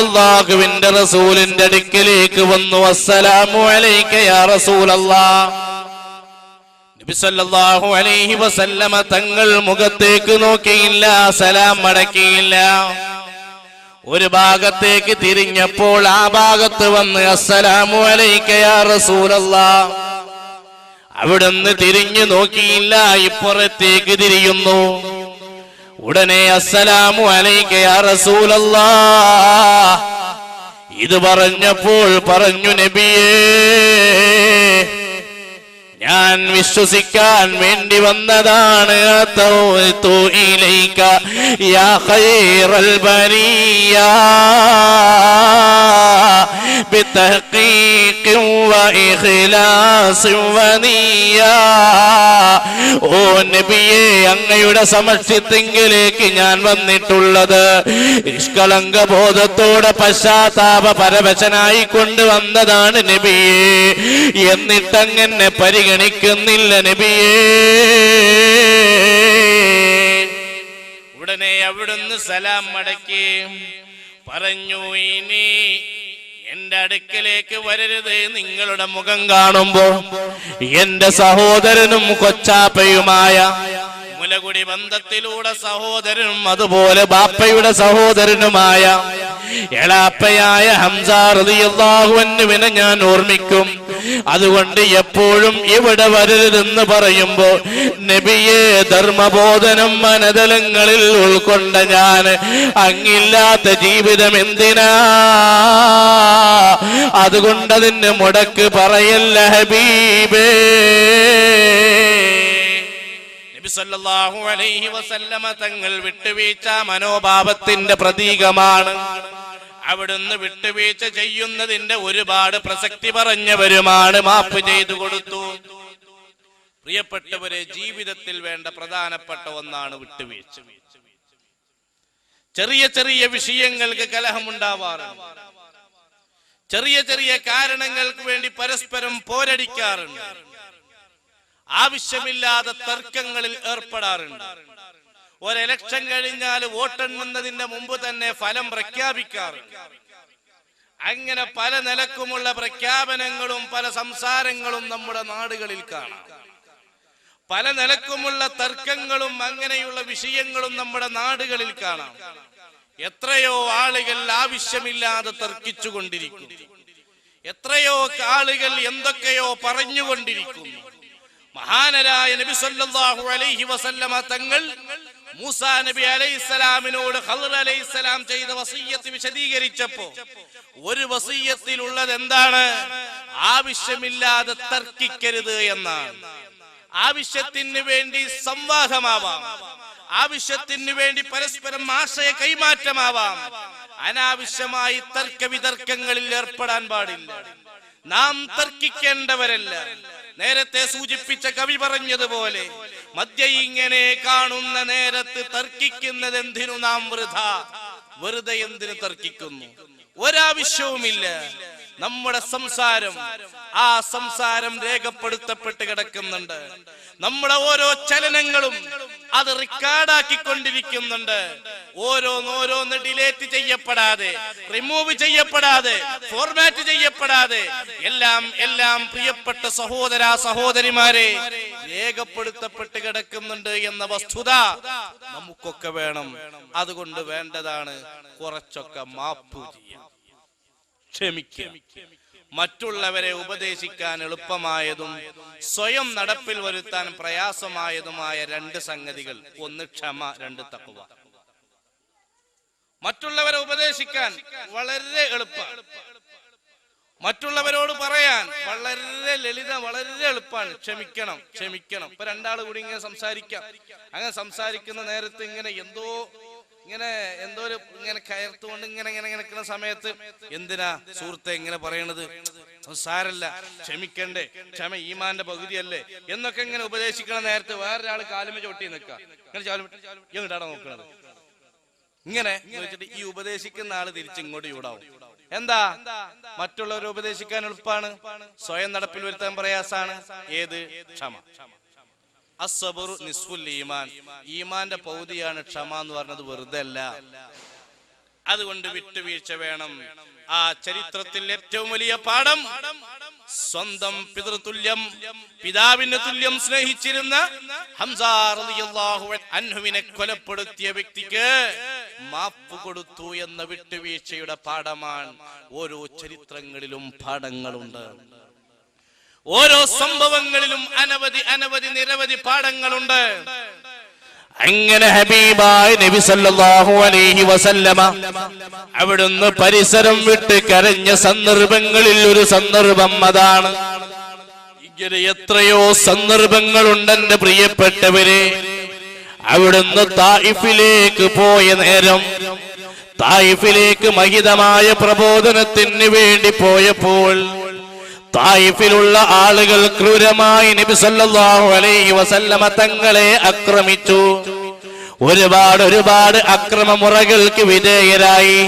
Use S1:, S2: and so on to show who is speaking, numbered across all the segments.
S1: അല്ലാഹുവിന്റെ റസൂലിന്റെ അടുക്കലേക്ക് വന്നു. അസ്സലാമു അലൈക യാ റസൂലല്ലാഹ് നബി സല്ലല്ലാഹു അലൈഹി വസല്ലമ തങ്ങൾ മുഖത്തേക്ക് നോക്കിയില്ല സലാം മടക്കിയില്ല ഒരു ഭാഗത്തേക്ക് തിരിഞ്ഞപ്പോൾ ആ ഭാഗത്ത് വന്ന് അസ്സലാമു അലൈക യാ റസൂലല്ലാഹ് അവിടുന്ന് തിരിഞ്ഞു നോക്കിയില്ല ഇപ്പുറത്തേക്ക് തിരിയുന്നു. ഉടനെ അസ്സലാമു അലൈക യാ റസൂലല്ലാഹ് ഇത് പറഞ്ഞപ്പോൾ പറഞ്ഞു നബിയേ ഞാൻ വിശ്വസിക്കാൻ വേണ്ടി വന്നതാണ് ഓ നബിയെ അങ്ങയുടെ സമക്ഷത്തിങ്കിലേക്ക് ഞാൻ വന്നിട്ടുള്ളത്. നിഷ്കളങ്ക ബോധത്തോടെ പശ്ചാത്താപ പരവശനായി കൊണ്ടുവന്നതാണ് നബിയെ. എന്നിട്ടങ്ങനെ പരിഗണി പരിഗണിക്കുന്നില്ല നബിയേ. ഉടനെ അവിടുന്ന് സലാം മടക്കി പറഞ്ഞു ഇനി എന്റെ അടുക്കലേക്ക് വരരുത്. നിങ്ങളുടെ മുഖം കാണുമ്പോ എന്റെ സഹോദരനും കൊച്ചാപ്പയുമായ മുലകുടി ബന്ധത്തിലൂടെ സഹോദരനും അതുപോലെ ബാപ്പയുടെ സഹോദരനുമായ എളാപ്പയായ ഹംസാറിയാഹുവിനെ ഞാൻ ഓർമ്മിക്കും. അതുകൊണ്ട് എപ്പോഴും ഇവിടെ വരരുതെന്ന് പറയുമ്പോ നബിയെ ധർമ്മബോധനം മനതലങ്ങളിൽ ഉൾക്കൊണ്ട ഞാൻ അങ്ങില്ലാത്ത ജീവിതം എന്തിനാ? അതുകൊണ്ടതിന് മുടക്ക് പറയല്ല ഹബീബേ. നബി സല്ലല്ലാഹു അലൈഹി വസല്ലമ തങ്ങൾ വിട്ടുവീഴ്ച മനോഭാവത്തിന്റെ പ്രതീകമാണ്. അവിടുന്ന് വിട്ടുവീഴ്ച ചെയ്യുന്നതിന്റെ ഒരുപാട് പ്രസക്തി പറഞ്ഞവരുമാണ് മാപ്പ് ചെയ്തു കൊടുത്തു. പ്രിയപ്പെട്ടവരെ ജീവിതത്തിൽ വേണ്ട പ്രധാനപ്പെട്ട ഒന്നാണ് വിട്ടുവീഴ്ച. ചെറിയ ചെറിയ വിഷയങ്ങൾക്ക് കലഹമുണ്ടാവാറുണ്ട്. ചെറിയ ചെറിയ കാരണങ്ങൾക്ക് വേണ്ടി പരസ്പരം പോരടിക്കാറുണ്ട്. ആവശ്യമില്ലാതെ തർക്കങ്ങളിൽ ഏർപ്പെടാറുണ്ട്. ഒരു ഇലക്ഷൻ കഴിഞ്ഞാൽ വോട്ടെണ്ണുന്നതിന്റെ മുമ്പ് തന്നെ ഫലം പ്രഖ്യാപിക്കാറുണ്ട്. അങ്ങനെ പല നിലക്കുമുള്ള പ്രഖ്യാപനങ്ങളും പല സംസാരങ്ങളും നമ്മുടെ നാടുകളിൽ കാണാം. പല നിലക്കുമുള്ള തർക്കങ്ങളും അങ്ങനെയുള്ള വിഷയങ്ങളും നമ്മുടെ നാടുകളിൽ കാണാം. എത്രയോ ആളുകൾ ആവശ്യമില്ലാതെ തർക്കിച്ചുകൊണ്ടിരിക്കും. എത്രയോ ആളുകൾ എന്തൊക്കെയോ പറഞ്ഞുകൊണ്ടിരിക്കുന്നു മഹാനരായ നബി സല്ലല്ലാഹു അലൈഹി വസല്ലമ തങ്ങൾ മൂസ നബി അലൈഹിസ്സലാമിനോട് ഖദർ അലൈഹിസ്സലാം ചെയ്ത വസീയത്ത് വിശദീകരിച്ചപ്പോ ഒരു വസീയത്തിലുള്ളത് എന്താണ്? ആവശ്യമില്ലാതെ തർക്കിക്കരുത് എന്നാണ്. ആവശ്യത്തിന് വേണ്ടി സംവാദമാവാം. ആവശ്യത്തിന് വേണ്ടി പരസ്പരം ആശയ കൈമാറ്റമാവാം. അനാവശ്യമായി തർക്ക വിതർക്കങ്ങളിൽ ഏർപ്പെടാൻ പാടില്ല. നാം തർക്കിക്കേണ്ടവരല്ല. നേരത്തെ സൂചിപ്പിച്ച കവി പറഞ്ഞതുപോലെ മദ്യ ഇങ്ങനെ കാണുന്ന നേരത്ത് തർക്കിക്കുന്നത് എന്തിനു നാം വൃഥ? വെറുതെ എന്തിനു തർക്കിക്കുന്നു? ഒരാവശ്യവുമില്ല. നമ്മുടെ സംസാരം ആ സംസാരം രേഖപ്പെടുത്തപ്പെട്ട് കിടക്കുന്നുണ്ട്. നമ്മുടെ ഓരോ ചലനങ്ങളും അത് റെക്കോർഡാക്കിക്കൊണ്ടിരിക്കുന്നുണ്ട് ഓരോന്നോരോന്ന് ഡിലേറ്റ് ചെയ്യപ്പെടാതെ റിമൂവ് ചെയ്യപ്പെടാതെ ഫോർമാറ്റ് ചെയ്യപ്പെടാതെ എല്ലാം എല്ലാം പ്രിയപ്പെട്ട സഹോദര സഹോദരിമാരെ രേഖപ്പെടുത്തപ്പെട്ട് കിടക്കുന്നുണ്ട് എന്ന വസ്തുത നമുക്കൊക്കെ വേണം. അതുകൊണ്ട് വേണ്ടതാണ് കുറച്ചൊക്കെ മാപ്പ്. ക്ഷമിക്കുക. മറ്റുള്ളവരെ ഉപദേശിക്കാൻ എളുപ്പമായതും സ്വയം നടപ്പിൽ വരുത്താൻ പ്രയാസമായതുമായ രണ്ട് സംഗതികൾ. ഒന്ന് ക്ഷമ രണ്ട് തക്കുവ മറ്റുള്ളവരെ ഉപദേശിക്കാൻ വളരെ എളുപ്പമാണ് മറ്റുള്ളവരോട് പറയാൻ വളരെ ലളിത വളരെ എളുപ്പമാണ് ക്ഷമിക്കണം ക്ഷമിക്കണം. ഇപ്പൊ രണ്ടാൾ കൂടി ഇങ്ങനെ സംസാരിക്കാം. അങ്ങനെ സംസാരിക്കുന്ന നേരത്തെ ഇങ്ങനെ എന്തോ ഇങ്ങനെ എന്തോ ഒരു ഇങ്ങനെ കയർത്തുകൊണ്ട് ഇങ്ങനെ ഇങ്ങനെ നിൽക്കുന്ന സമയത്ത് എന്തിനാ സുഹൃത്തെ ഇങ്ങനെ പറയണത്? സാരല്ല ക്ഷമിക്കണ്ടേ. ക്ഷമ ഈമാന്റെ പകുതിയല്ലേ. എന്നൊക്കെ ഇങ്ങനെ ഉപദേശിക്കണ നേരത്തെ വേറൊരാൾ കാലുമ ചോട്ടി നിൽക്കുക. ഇങ്ങനെ ചാലും എങ്ങോട്ടാണ് നോക്കണത്. ഇങ്ങനെ ചോദിച്ചിട്ട് ഈ ഉപദേശിക്കുന്ന ആൾ തിരിച്ചിങ്ങോട്ട് ചൂടാവും. എന്താ? മറ്റുള്ളവരെ ഉപദേശിക്കാൻ എളുപ്പമാണ് സ്വയം നടപ്പിൽ വരുത്താൻ പ്രയാസാണ്. ഏത്? ക്ഷമ. അസബറു നിസ്ഫുൽ ഈമാൻ. ഈമാന്റെ പൗതിയാണ് ക്ഷമ എന്ന് പറഞ്ഞത് വെറുതെ അല്ല അതുകൊണ്ട് വിട്ടുവീഴ്ച വേണം. ആ ചരിത്രത്തിൽ ഏറ്റവും വലിയ പാഠം സ്വന്തം പിതൃതുല്യം പിതാവിന് തുല്യം സ്നേഹിച്ചിരുന്ന ഹംസാർ അൻഹുവിനെ കൊലപ്പെടുത്തിയ വ്യക്തിക്ക് മാപ്പ് കൊടുത്തു എന്ന വിട്ടുവീഴ്ചയുടെ പാഠമാണ്. ഓരോ ചരിത്രങ്ങളിലും പാഠങ്ങളുണ്ട്. ഓരോ സംഭവങ്ങളിലും അനവധി അനവധി നിരവധി പാഠങ്ങളുണ്ട്. അങ്ങനെ ഹബീബായ നബി സല്ലല്ലാഹു അലൈഹി വസല്ലമ അവിടുന്ന് പരിസരം വിട്ട് കരഞ്ഞ സന്ദർഭങ്ങളിൽ ഒരു സന്ദർഭം അതാണ്. ഇങ്ങനെ എത്രയോ സന്ദർഭങ്ങളുണ്ട് എന്റെ പ്രിയപ്പെട്ടവരെ. അവിടുന്ന് തായിഫിലേക്ക് പോയ നേരം തായിഫിലേക്ക് മഹിതമായ പ്രബോധനത്തിന് വേണ്ടി പോയപ്പോൾ തായിഫിലുള്ള ആളുകൾ ക്രൂരമായി നബി സല്ലല്ലാഹു അലൈഹി വസല്ലമ തങ്ങളെ അക്രമിച്ചു ഒരുപാട് ഒരുപാട് അക്രമ അക്രമമുറകൾക്ക് വിധേയരായി.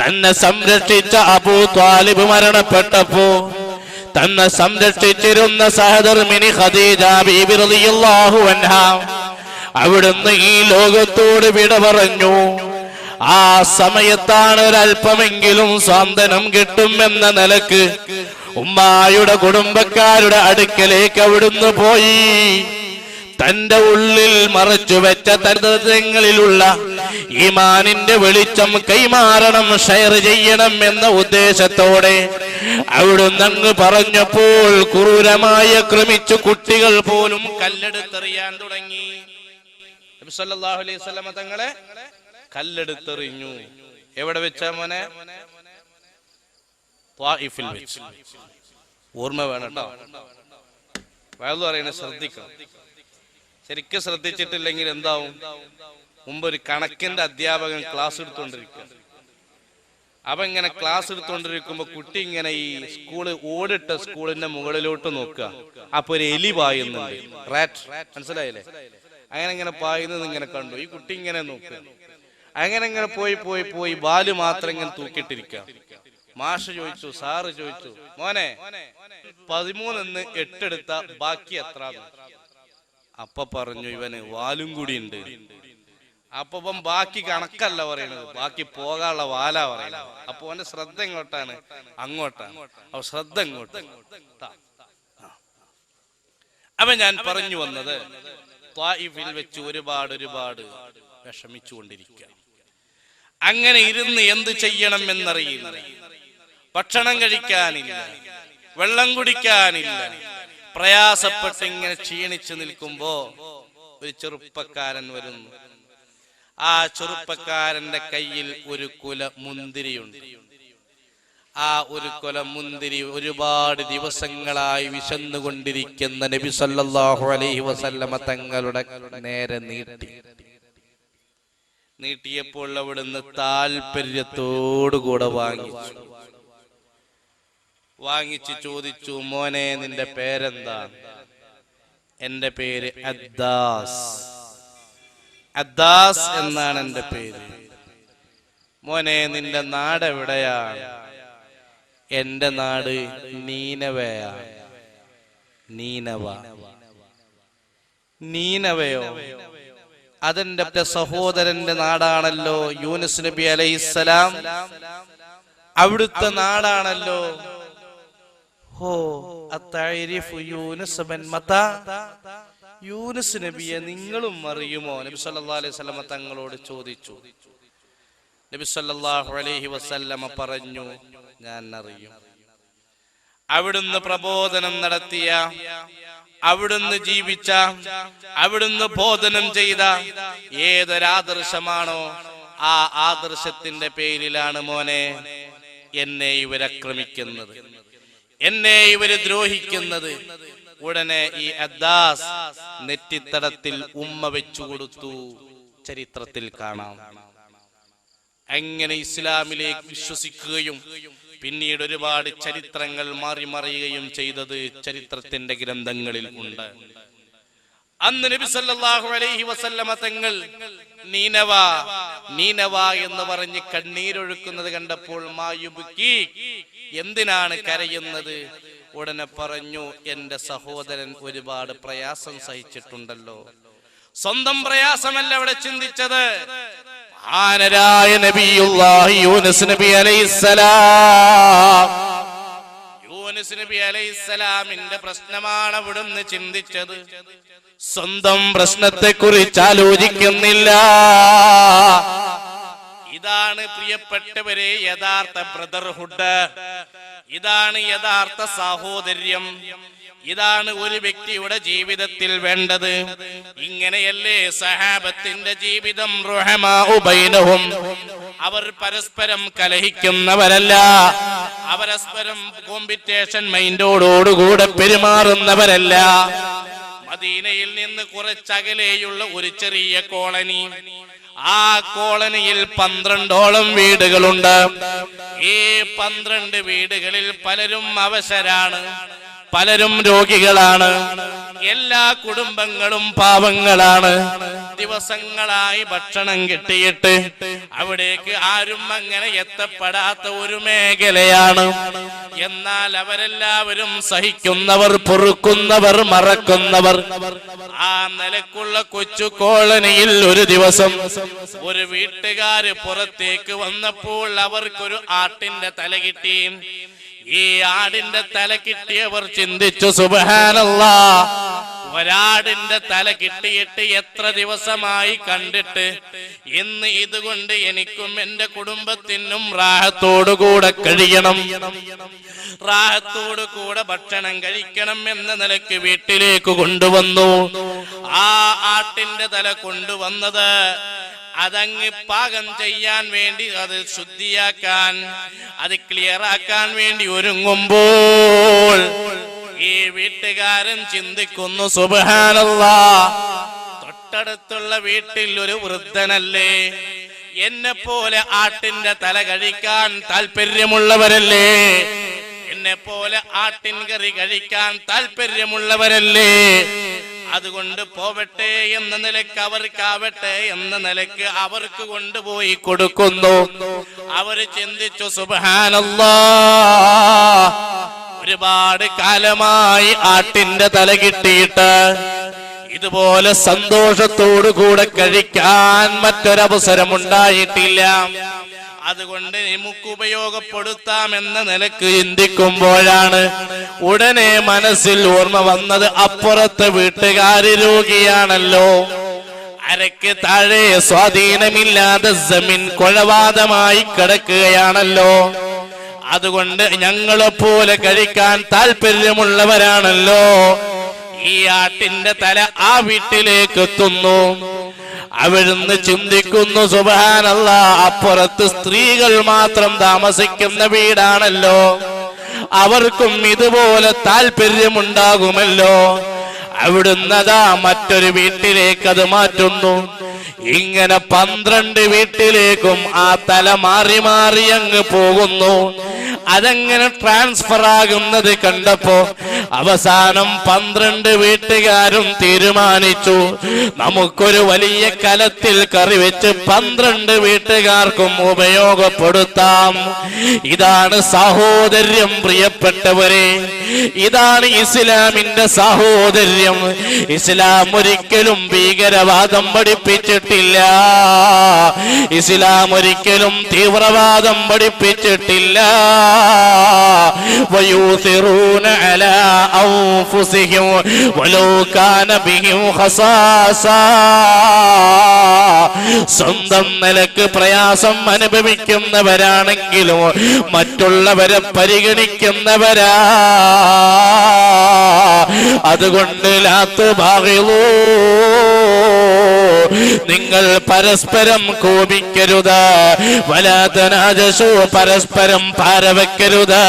S1: തന്നെ സംരക്ഷിച്ച അബൂ ത്വാലിബ് മരണപ്പെട്ടപ്പോ തന്നെ സംരക്ഷിച്ചിരുന്ന സഹദർമിനി ഖദീജ ബീബി റളിയല്ലാഹു അൻഹ അവിടുന്ന് ഈ ലോകത്തോട് വിട പറഞ്ഞു. ആ സമയത്താണ് ഒരല്പമെങ്കിലും സ്വാന്തനം കിട്ടുമെന്ന നിലയ്ക്ക് ഉമ്മായുടെ കുടുംബക്കാരുടെ അടുക്കലേക്ക് അവിടുന്ന് പോയി. തന്റെ ഉള്ളിൽ മറച്ചു വെച്ച തരങ്ങളിലുള്ള ഈമാനിന്റെ വെളിച്ചം കൈമാറണം ഷെയർ ചെയ്യണം എന്ന ഉദ്ദേശത്തോടെ അവിടുന്ന് അങ്ങ് പറഞ്ഞപ്പോൾ ക്രൂരമായി ക്രമിച്ചു കുട്ടികൾ പോലും കല്ലെടുത്തെറിയാൻ തുടങ്ങി. അലൈഹി വസല്ലമ തങ്ങളെ കല്ലെടുത്തെറിഞ്ഞു. എവിടെ വെച്ച മോനെ? ഓർമ്മ വേണം കേട്ടോ. വയലു ശ്രദ്ധിക്കണം. ശരിക്കും ശ്രദ്ധിച്ചിട്ടില്ലെങ്കിൽ എന്താവും? മുമ്പ് ഒരു കണക്കിന്റെ അധ്യാപകൻ ക്ലാസ് എടുത്തുകൊണ്ടിരിക്കുക. അപ്പൊ ഇങ്ങനെ ക്ലാസ് എടുത്തുകൊണ്ടിരിക്കുമ്പോ കുട്ടി ഇങ്ങനെ ഈ സ്കൂൾ ഓടിട്ട സ്കൂളിന്റെ മുകളിലോട്ട് നോക്കുക. അപ്പൊ ഒരു എലി പായുന്നുണ്ട് റാറ്റ് മനസ്സിലായില്ലേ? അങ്ങനെ ഇങ്ങനെ പായുന്നത് ഇങ്ങനെ കണ്ടു. ഈ കുട്ടി ഇങ്ങനെ നോക്കുക അങ്ങനെ ഇങ്ങനെ പോയി പോയി പോയി ബാൽ മാത്രം ഇങ്ങനെ തൂക്കിയിട്ടിരിക്കുക മാഷ ചോദിച്ചു സാറ് ചോദിച്ചു മോനെ പതിമൂന്നിന്ന് എട്ടെടുത്ത ബാക്കി എത്ര അപ്പ പറഞ്ഞു ഇവന് വാലും കൂടി ഉണ്ട് അപ്പൊ ഇപ്പം ബാക്കി കണക്കല്ല പറയുന്നത് ബാക്കി പോകാനുള്ള വാലാ പറയുന്നത് അപ്പൊ അവന്റെ ശ്രദ്ധ എങ്ങോട്ടാണ്? അങ്ങോട്ടാണ്. അപ്പൊ ശ്രദ്ധ എങ്ങോട്ട്. അപ്പൊ ഞാൻ പറഞ്ഞു വന്നത് ത്വായിഫിൽ വെച്ച് ഒരുപാട് ഒരുപാട് വിഷമിച്ചുകൊണ്ടിരിക്കുക. അങ്ങനെ ഇരുന്ന് എന്ത് ചെയ്യണം എന്നറിയില്ല. ഭക്ഷണം കഴിക്കാനില്ല. വെള്ളം കുടിക്കാനില്ല. പ്രയാസപ്പെട്ട് ഇങ്ങനെ ക്ഷീണിച്ചു നിൽക്കുമ്പോ ഒരു ചെറുപ്പക്കാരൻ വരുന്നു. ആ ചെറുപ്പക്കാരന്റെ കയ്യിൽ ഒരു കുല മുന്തിരിയുണ്ട്. ആ ഒരു കൊല മുന്തിരി ഒരുപാട് ദിവസങ്ങളായി വിശന്നുകൊണ്ടിരിക്കുന്ന നബി സല്ലല്ലാഹു അലൈഹി വസല്ലമ തങ്ങളുടെ നേരെ നീട്ടി. നീട്ടിയപ്പോൾ അവിടുന്ന് താല്പര്യത്തോടുകൂടെ വാങ്ങിച്ചു. വാങ്ങിച്ചു ചോദിച്ചു മോനെ നിന്റെ പേരെന്താ? എന്റെ പേര് അദ്ദാസ്. അദ്ദാസ് എന്നാണ് എന്റെ പേര്. മോനെ നിന്റെ നാട് എവിടെയാണ് എന്റെ നാട് നീനവയ. നീനവ. നീനവയോ? അതെന്റെ സഹോദരന്റെ നാടാണല്ലോ യൂനസ് നബി അലൈസലാം അവിടുത്തെ നാടാണല്ലോ. ഹോ യൂനുസ് നബിയെ നിങ്ങളും അറിയുമോ? നബി സല്ലല്ലാഹു അലൈഹി തങ്ങളോട് ചോദിച്ചു. നബി സല്ലല്ലാഹു അലൈഹി വസല്ലമ പറഞ്ഞു ഞാൻ അറിയും അവിടുന്ന് പ്രബോധനം നടത്തിയ അവിടുന്ന് ജീവിച്ച അവിടുന്ന് ബോധനം ചെയ്ത ഏതൊരാദർശമാണോ ആ ആദർശത്തിന്റെ പേരിലാണ് മോനെ എന്നെ ഇവരക്രമിക്കുന്നത് എന്നെ ഇവർ ദ്രോഹിക്കുന്നത്. ഉടനെ ഈ അദ്ദാസ് നെറ്റിത്തടത്തിൽ ഉമ്മ വെച്ചു കൊടുത്തു. ചരിത്രത്തിൽ കാണാം. എങ്ങനെ ഇസ്ലാമിലേക്ക് വിശ്വസിക്കുകയും പിന്നീട് ഒരുപാട് ചരിത്രങ്ങൾ മാറി മറിയുകയും ചെയ്തത് ചരിത്രത്തിന്റെ ഗ്രന്ഥങ്ങളിൽ ഉണ്ട്. അന്ന് നബി സല്ലല്ലാഹു അലൈഹി വസല്ലമ തങ്ങൾ നീനവ നീനവ എന്ന് പറഞ്ഞ് കണ്ണീരൊഴുക്കുന്നത് കണ്ടപ്പോൾ മായുബുക്കി എന്തിനാണ് കരയുന്നത്? ഉടനെ പറഞ്ഞു എന്റെ സഹോദരൻ ഒരുപാട് പ്രയാസം സഹിച്ചിട്ടുണ്ടല്ലോ. സ്വന്തം പ്രയാസമല്ല അവിടെ ചിന്തിച്ചത്. ആനരായ നബിയുല്ലാഹി യൂനസ് നബി അലൈഹിസ്സലാം. യൂനസ് നബി അലൈഹിസ്സലാമിന്റെ പ്രശ്നമാണ് അവിടുന്ന് ചിന്തിച്ചത്. സ്വന്തം പ്രശ്നത്തെ കുറിച്ച് ആലോചിക്കുന്നില്ല. ഇതാണ് പ്രിയപ്പെട്ടവരെ യഥാർത്ഥ ബ്രദർഹുഡ് ഇതാണ് യഥാർത്ഥ സാഹോദര്യം. ഇതാണ് ഒരു വ്യക്തിയുടെ ജീവിതത്തിൽ വേണ്ടത്. ഇങ്ങനെയല്ലേ സഹാബത്തിന്റെ ജീവിതം റുഹമാഉ ബൈനഹും. അവർ പരസ്പരം കലഹിക്കുന്നവരല്ല. പരസ്പരം കോമ്പിറ്റേഷൻ മൈൻഡോടോടുകൂടെ പെരുമാറുന്നവരല്ല. മദീനയിൽ നിന്ന് കുറച്ചകലെയുള്ള ഒരു ചെറിയ കോളനി. ആ കോളനിയിൽ പന്ത്രണ്ടോളം വീടുകളുണ്ട്. ഈ പന്ത്രണ്ട് വീടുകളിൽ പലരും അവശരാണ്. പലരും രോഗികളാണ്. എല്ലാ കുടുംബങ്ങളും പാവങ്ങളാണ്. ദിവസങ്ങളായി ഭക്ഷണം കിട്ടിയിട്ട് അവിടേക്ക് ആരും അങ്ങനെ എത്തപ്പെടാത്ത ഒരു മേഖലയാണ്. എന്നാൽ അവരെല്ലാവരും സഹിക്കുന്നവർ പൊറുക്കുന്നവർ മറക്കുന്നവർ. ആ നിലക്കുള്ള കൊച്ചു കോളനിയിൽ ഒരു ദിവസം ഒരു വീട്ടുകാര് പുറത്തേക്ക് വന്നപ്പോൾ അവർക്കൊരു ആട്ടിന്റെ തല കിട്ടി. ഈ ആടിന്റെ തല കിട്ടിയവർ ചിന്തിച്ചു സുബഹാനല്ല. ഒരാടിന്റെ തല കിട്ടിയിട്ട് എത്ര ദിവസമായി കണ്ടിട്ട് ഇന്ന് ഇതുകൊണ്ട് എനിക്കും എന്റെ കുടുംബത്തിനും റാഹത്തോടുകൂടെ കഴിയണം. റാഹത്തോടു കൂടെ ഭക്ഷണം കഴിക്കണം എന്ന നിലയ്ക്ക് വീട്ടിലേക്ക് കൊണ്ടുവന്നു. ആ ആട്ടിന്റെ തല കൊണ്ടുവന്നത് അതങ്ങ് പാകം ചെയ്യാൻ വേണ്ടി അത് ശുദ്ധിയാക്കാൻ അത് ക്ലിയർ ആക്കാൻ വേണ്ടി ഒരുങ്ങുമ്പോൾ ഈ വീട്ടുകാരൻ ചിന്തിക്കുന്നു സുബാനല്ല തൊട്ടടുത്തുള്ള വീട്ടിൽ ഒരു വൃദ്ധനല്ലേ? എന്നെ പോലെ ആട്ടിന്റെ തല കഴിക്കാൻ താല്പര്യമുള്ളവരല്ലേ എന്നെ പോലെ ആട്ടിൻ കറി കഴിക്കാൻ താല്പര്യമുള്ളവരല്ലേ അതുകൊണ്ട് പോവട്ടെ എന്ന നിലയ്ക്ക് അവർക്കാവട്ടെ എന്ന നിലയ്ക്ക് അവർക്ക് കൊണ്ടുപോയി കൊടുക്കുന്നു. അവർ ചിന്തിച്ചു സുബാനല്ല ഒരുപാട് കാലമായി ആട്ടിന്റെ തല കിട്ടിയിട്ട് ഇതുപോലെ സന്തോഷത്തോടു കൂടെ കഴിക്കാൻ മറ്റൊരവസരം ഉണ്ടായിട്ടില്ല അതുകൊണ്ട് നമുക്ക് ഉപയോഗപ്പെടുത്താം എന്ന നിലയ്ക്ക് ചിന്തിക്കുമ്പോഴാണ് ഉടനെ മനസ്സിൽ ഓർമ്മ വന്നത് അപ്പുറത്തെ വീട്ടുകാര് രോഗിയാണല്ലോ. അരക്ക് താഴെ സ്വാധീനമില്ലാതെ ജമീൻ കൊഴവാദമായി കിടക്കുകയാണല്ലോ. അതുകൊണ്ട് ഞങ്ങളെപ്പോലെ കഴിക്കാൻ താല്പര്യമുള്ളവരാണല്ലോ. ഈ ആട്ടിന്റെ തല ആ വീട്ടിലേക്ക് എത്തുന്നു. അവിടുന്ന് ചിന്തിക്കുന്നു സുബാനല്ല അപ്പുറത്ത് സ്ത്രീകൾ മാത്രം താമസിക്കുന്ന വീടാണല്ലോ. അവർക്കും ഇതുപോലെ താല്പര്യമുണ്ടാകുമല്ലോ. അവിടുന്ന് അതാ മറ്റൊരു വീട്ടിലേക്ക് അത് മാറ്റുന്നു. ഇങ്ങനെ പന്ത്രണ്ട് വീട്ടിലേക്കും ആ തല മാറി മാറി അങ്ങ് പോകുന്നു. അതങ്ങനെ ട്രാൻസ്ഫർ ആകുന്നത് കണ്ടപ്പോ അവസാനം പന്ത്രണ്ട് വീട്ടുകാരും തീരുമാനിച്ചു. നമുക്കൊരു വലിയ കലത്തിൽ കറി വെച്ച് പന്ത്രണ്ട് വീട്ടുകാർക്കും ഉപയോഗപ്പെടുത്താം. ഇതാണ് സഹോദര്യം പ്രിയപ്പെട്ടവരെ. ഇതാണ് ഇസ്ലാമിന്റെ സഹോദര്യം. ഇസ്ലാം ഒരിക്കലും ഭീകരവാദം പഠിപ്പിച്ചിട്ടില്ല. ഇസ്ലാം ഒരിക്കലും തീവ്രവാദം പഠിപ്പിച്ചിട്ടില്ല. ويؤثرون على أنفسهم ولو كان بهم خصاصة സ്വന്തം നിലക്ക് പ്രയാസം അനുഭവിക്കുന്നവരാണെങ്കിലും മറ്റുള്ളവരെ പരിഗണിക്കുന്നവരാ അതുകൊണ്ട് ലാത്ത് ഭാഗിലൂ നിങ്ങൾ പരസ്പരം കോപിക്കരുത്. വലാതനാജസോ പരസ്പരം പാരവെക്കരുത്.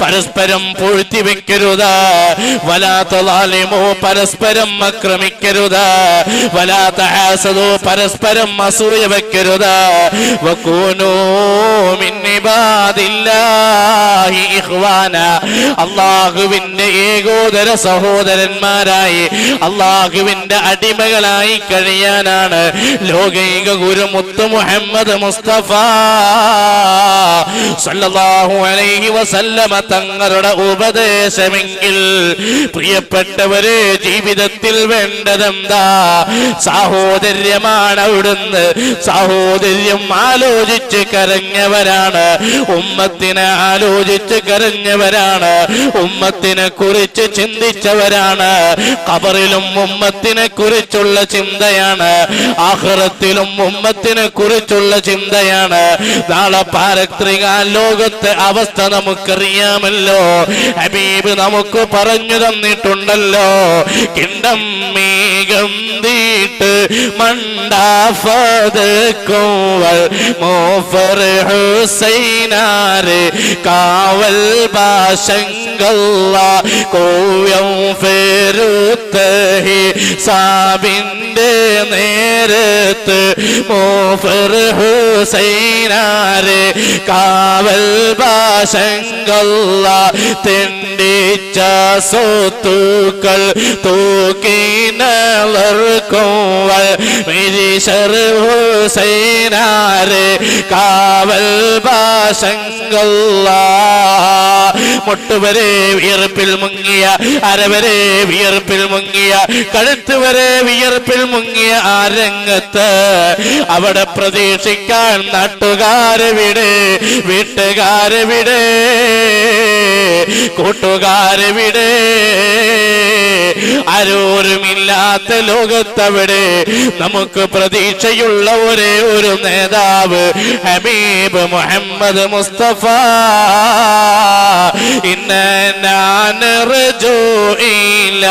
S1: പരസ്പരം പൊഴുത്തി വെക്കരുത് വലാത്തലാലിമോ പരസ്പരം ആക്രമിക്കരുത് വലാത്ത ഹാസതോ പരസ്പരം അസൂയ വെക്കരുത് അള്ളാഹുവിന്റെ ഏകോദര സഹോദരന്മാരായി. അള്ളാഹുവിന്റെ അടിമകളായി
S2: കഴിയാനാണ്. ലോകൈക ഗുരു മുത്ത് മുഹമ്മദ് മുസ്തഫ. സല്ലല്ലാഹു അലൈഹി വസല്ലമ തങ്ങളുടെ ഉപദേശമെങ്കിൽ പ്രിയപ്പെട്ടവരെ ജീവിതത്തിൽ വേണ്ടതെന്താ? സാഹോദര്യമാണ് അവിടുന്ന്. സാഹോദര്യം ആലോചിച്ച് കരഞ്ഞവരാണ്. ഉമ്മത്തിനെ ആലോചിച്ച് കരഞ്ഞവരാണ്. ഉമ്മത്തിനെ കുറിച്ച് ചിന്തിച്ചവരാണ്. കബറിലും ഉമ്മത്തിനെ കുറിച്ചുള്ള ചിന്തയാണ്. ആഹ്റത്തിലും ഉമ്മത്തിനെ കുറിച്ചുള്ള ചിന്തയാണ്. നാളെ പാരത്രിക ലോകത്തെ അവസ്ഥ നമുക്കറിയാമല്ലോ. ഹബീബ് നമുക്ക് പറഞ്ഞു തന്നിട്ടുണ്ടല്ലോ. കിണ്ടം മേഘം തീട്ട് മണ്ടാഫത് കോവൽ മോഫർ ഹുസൈനാര് കാവൽ ബാശങ്കല്ല കോയം ഫെരുത്തഹി സാബിന്റെ നേരത്ത് മോഫർ ഹുസൈനാരെ കാവൽ ബാശങ്കല്ല തെണ്ടിച്ച സ്വത്തുക്കൾ തൂക്കി നളർക്കുവൽ മിരിശർ ഹുസൈനാരെ കാവൽ ബാശങ്കല്ല മുട്ടുവരെ വിയർപ്പിൽ മുങ്ങിയ അരവരെ വിയർപ്പിൽ മുങ്ങിയ കഴുത്ത് വരെ വിയർപ്പിൽ മുങ്ങിയ ആ രംഗത്ത് അവിടെ പ്രതീക്ഷിക്കാൻ നാട്ടുകാരെവിടെ വീട്ടുകാരെവിടെ കൂട്ടുകാരെവിടെ ആരോരുമില്ലാത്ത ലോകത്തവിടെ നമുക്ക് പ്രതീക്ഷയുള്ള ഒരേ ഒരു നേതാവ് ഹബീബ് മുഹമ്മദ് മുസ്തഫ. ഇന്ന ഞാൻ ഇല്ല